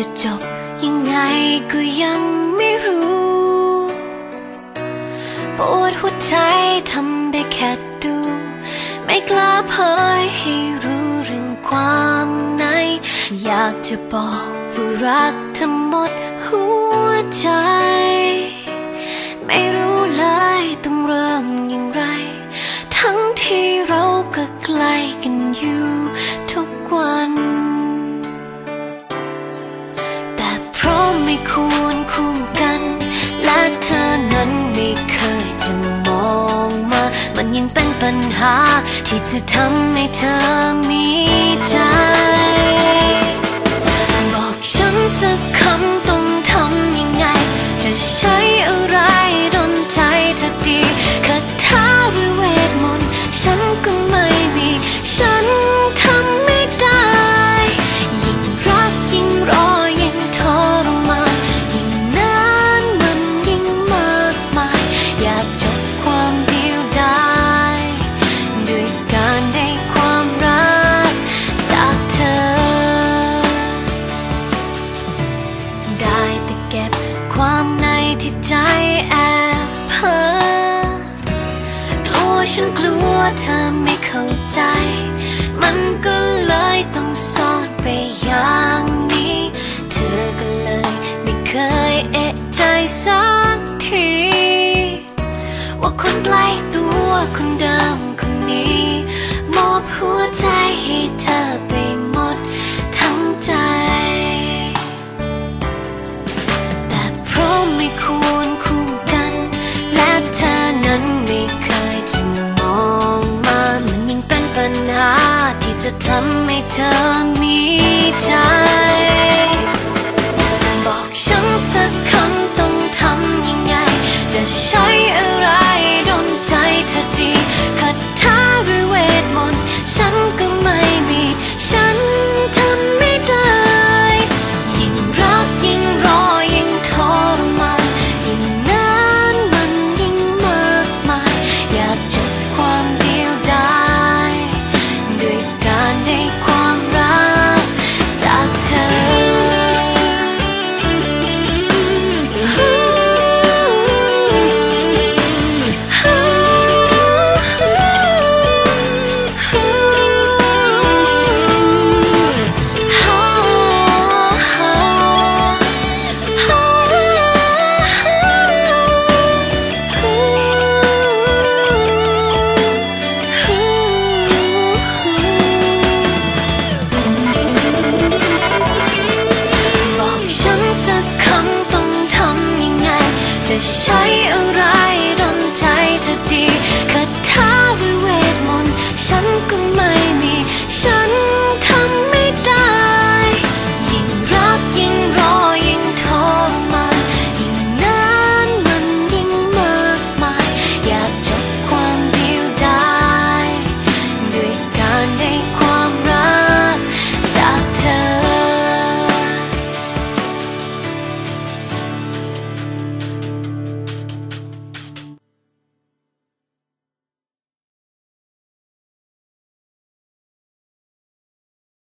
จะจบยังไงก็ยังไม่รู้ปวดหัวใจทำได้แค่ดู ไม่กล้าเผยให้รู้เรื่องความใน อยากจะบอกว่ารักเธอหมดหัวใจ ธอนั้นไม่เคยจะมองมา มันยังเป็นปัญหา ที่จะทำให้เธอมีใจ บอกฉันสักคำต้องทำยังไง จะใช้อะไร ความในที่ใจแอบเพ้อกลัวฉันกลัวเธอไม่เข้าใจ มันก็เลยต้องซ่อนไปอย่างนี้ เธอก็เลยไม่เคยเอะใจสักที ว่าคนใกล้ตัวคนเดิมคนนี้ มอบหัวใจให้เธอ จะทำให้เธอมีใจ